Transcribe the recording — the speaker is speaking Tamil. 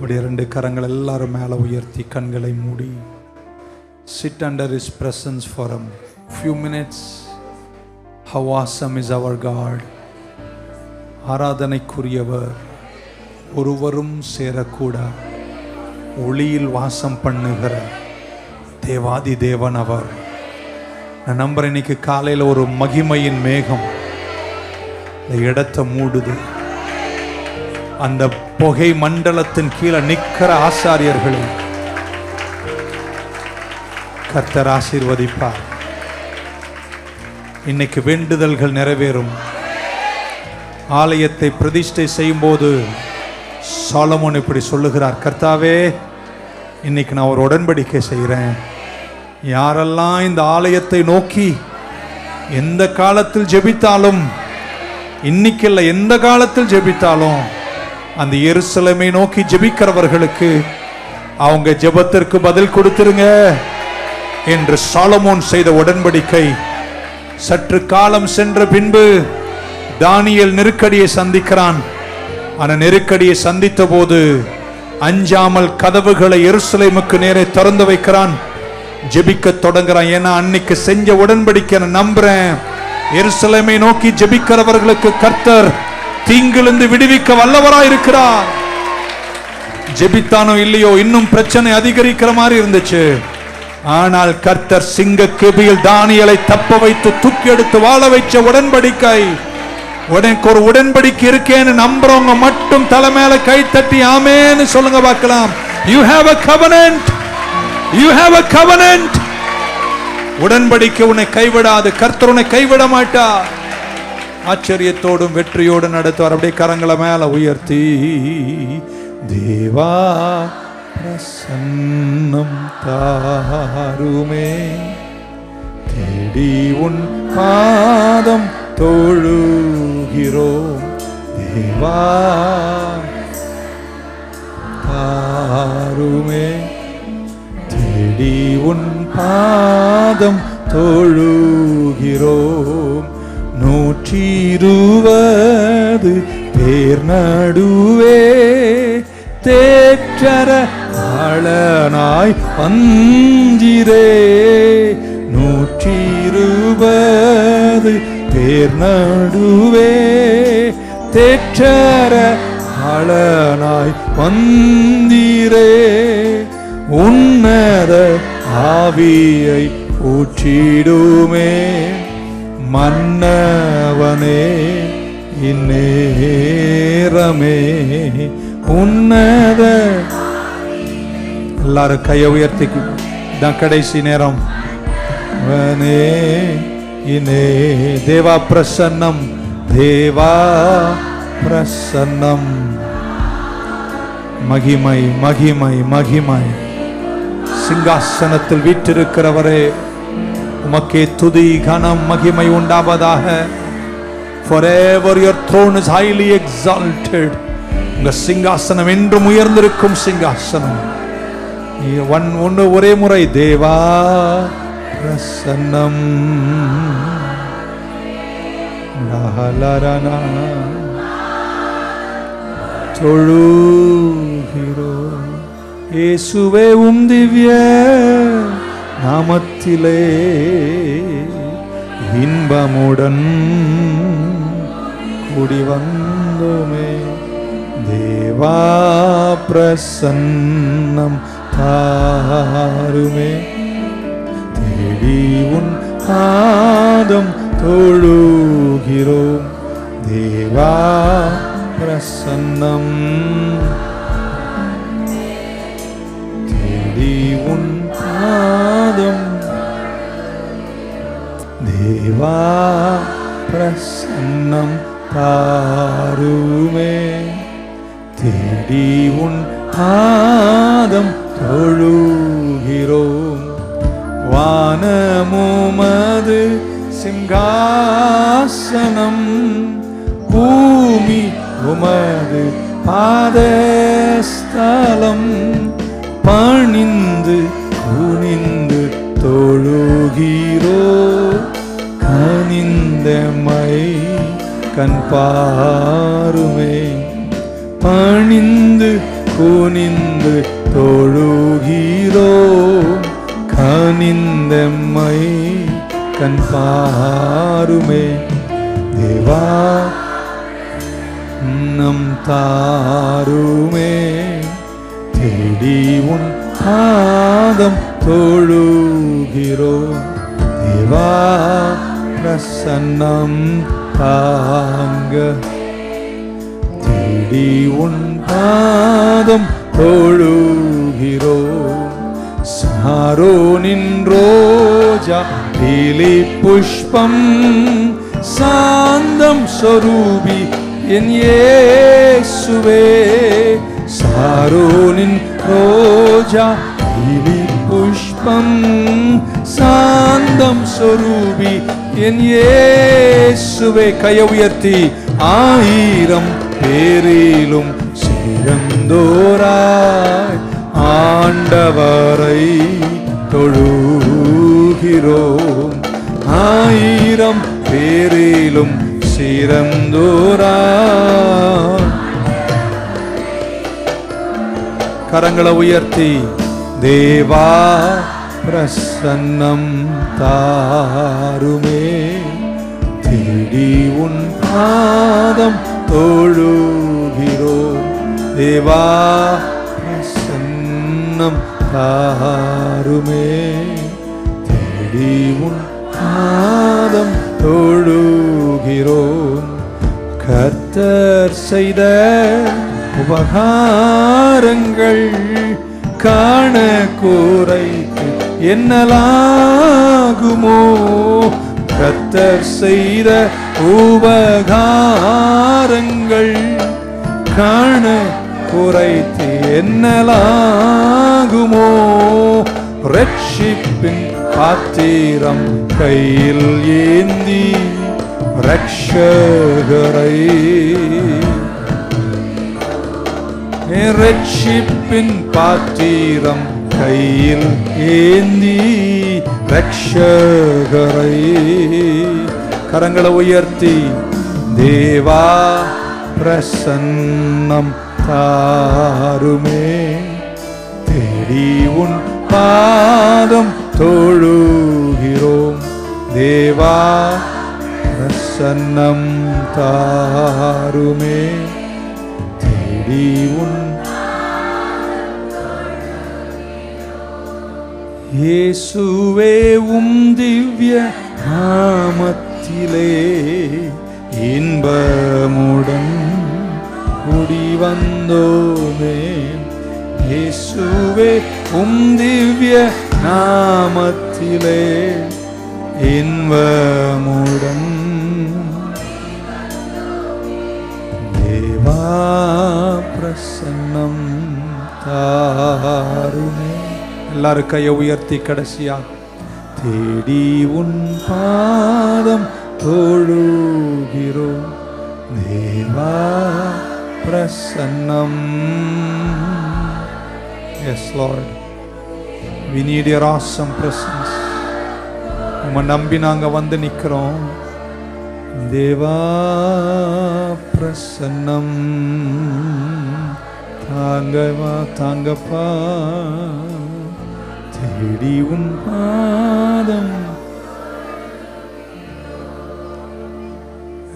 அப்படி ரெண்டு கரங்கள் எல்லாரும் மேலே உயர்த்தி கண்களை மூடி. Sit under his presence for a few minutes how awesome is our God ஆராதனைக்குரியவர் ஒருவரும் சேரக்கூட. ஒளியில் வாசம் பண்ணுகிற தேவாதி தேவன் அவர். நான் நம்புறேன் இன்னைக்கு காலையில் ஒரு மகிமையின் மேகம். இந்த இடத்தை மூடுது. அந்த புகை மண்டலத்தின் கீழே நிற்கிற ஆசாரியர்களை கர்த்தர் ஆசீர்வதிப்பார். இன்னைக்கு வேண்டுதல்கள் நிறைவேறும். ஆலயத்தை பிரதிஷ்டை செய்யும்போது சாலமோன் இப்படி சொல்லுகிறார் கர்த்தாவே இன்னைக்கு நான் ஒரு உடன்படிக்கை செய்கிறேன். யாரெல்லாம் இந்த ஆலயத்தை நோக்கி எந்த காலத்தில் ஜெபித்தாலும் இன்னைக்கு இல்லை எந்த காலத்தில் ஜெபித்தாலும் அந்த எருசலமை நோக்கி ஜெபிக்கிறவர்களுக்கு அவங்க ஜெபத்திற்கு பதில் கொடுத்துருங்க என்று சாலமோன் செய்த உடன்படிக்கை. சற்று காலம் சென்ற பின்பு தானியல் நெருக்கடியை சந்திக்கிறான். ஆனால் நெருக்கடியை சந்தித்த போது அஞ்சாமல் கதவுகளை எருசலேமுக்கு நேரே திறந்து வைக்கிறான். ஜெபிக்க தொடங்குறான். ஏன்னா அன்னைக்கு செஞ்ச உடன்படிக்கை நான் நம்புறேன். எருசலேமை நோக்கி ஜெபிக்கிறவர்களுக்கு கர்த்தர் தீங்கிலிருந்து விடுவிக்க வல்லவராய் இருக்கிறார். ஜெபித்தானோ இல்லையோ இன்னும் பிரச்சனை அதிகரிக்கிற மாதிரி இருந்துச்சு. ஆனால் கர்த்தர் சிங்க கெபியில் தானியலை தப்ப வைத்து தூக்கி எடுத்து வாழ வைச்ச உடன்படிக்கை. உனக்கு ஒரு உடன்படிக்கை இருக்கேன்னு நம்புறவங்க மட்டும் தலை மேல கை தட்டி ஆமேன்னு சொல்லுங்க பார்க்கலாம். You have a covenant you have a covenant உடன்படிக்கை உன்னை கைவிடாது. கர்த்தர் உன்னை கைவிட மாட்டார். ஆச்சரியத்தோடும் வெற்றியோடும் நடத்துவார். அப்படியே கரங்களை மேல உயர்த்தி தேவா பிரசன்னம் தாருமே. தேடி உன் பாதம் தொழுகிறோம். தேவா தாருமே. தேடி உன் பாதம் தொழுகிறோம். நடுவே தேற்றர ஆளனாய் பந்திரே நூற்றி இருபது பேர் நடுவே தேற்றர ஆளனாய் பந்திரே உன்னத ஆவியை ஊற்றிடுமே மன்னவனே. இந்நேரமே உன்னத எல்லாரும் கையை உயர்த்தி தான் கடைசி நேரம். வனே இனே தேவா பிரசன்னம் தேவா பிரசன்னம். மகிமை மகிமை மகிமை. சிங்காசனத்தில் வீற்றிருக்கிறவரே உமக்கே துதி கனம் மகிமை உண்டாவதாக. Forever your throne is highly exalted. உங்க சிங்காசனம் என்றும் உயர்ந்திருக்கும் சிங்காசனம். நீ- ஒன் ஒன்று ஒரே முறை தேவா பிரசன்னம். லஹலரனா. இயேசுவே உம் திவ்ய நாமத்திலே இன்பமுடன். கூடி வந்தோமே தேவா பிரசன்னம் தாருமே தேடி உன் பாதம் தொழுகிறோம் தேவா பிரசன்னம் தேடி உன் பாதம் தேவா பிரசன்னம் தாருமே தேடி உன் பாதம் தொழுகிறோம். வானமுமது சிங்காசனம் பூமி உமது பாதஸ்தலம் பணிந்து குனிந்து கண் பாருமே. பணிந்து குனிந்து தொழுகிறோ. கனிந்தம்மை கண் பாருமே. தேவா நம் தாருமே. தேடி உன் பாதம் தொழுகிறோம். தேவா பிரசன்னம் தாங்க. தேடி உன் பாதம் தொழுகிறோ. சாரோ நின்றோஜா பீலி புஷ்பம் சாந்தம் சொரூபி என் ஏசுவே சாரோனின் ரோஜா பீலி புஷ்பம் சாந்தம் சொரூபி என் இயேசுவே கைய உயர்த்தி ஆயிரம் பேரிலும் சிறந்தோராய் ஆண்டவரை தொழுகிறோம். ஆயிரம் பேரிலும் சிறந்தோரா கரங்களை உயர்த்தி தேவா பிரசன்னம் தாருமே. தேடி உன் பாதம் தொழுகிறோ தேவா பிரசன்னம் தாருமே. தேடி உன் பாதம் தொழுகிறோம். கர்த்தர் செய்த உபகாரங்கள் காண கூரை என்னலாகுமோ? கத்தர் செய்த உபகாரங்கள் காண குறைத்து என்னலாகுமோ? ரட்சிப்பின் பாத்திரம் கையில் ஏந்தி ரக்ஷகரை ரட்சிப்பின் பாத்திரம் கையில் ஏந்தி ரக்ஷகரை கரங்களை உயர்த்தி தேவா பிரசன்னம் தாருமே. தேடி உன் பாதம் தொழுகிறோம். தேவா பிரசன்னம் தாருமே. தேடி உன் இயேசுவே உம் திவ்ய நாமத்திலே இன்பமுடன் குடி வந்தோமே. இயேசுவே உம் திவ்ய நாமத்திலே இன்பமுடன் தேவா பிரசன்னம் தாருமே. எல்லாரும் கையை உயர்த்தி கடைசியா தேடி உன் பாதம் தொழுகிறோம் தேவா பிரசன்னம். Yes Lord we need your awesome presence உம்மை நம்பி நாங்கள் வந்து நிற்கிறோம் தேவா பிரசன்னம். தாங்கவா தாங்கப்பா. தேடி உன் பாதம்.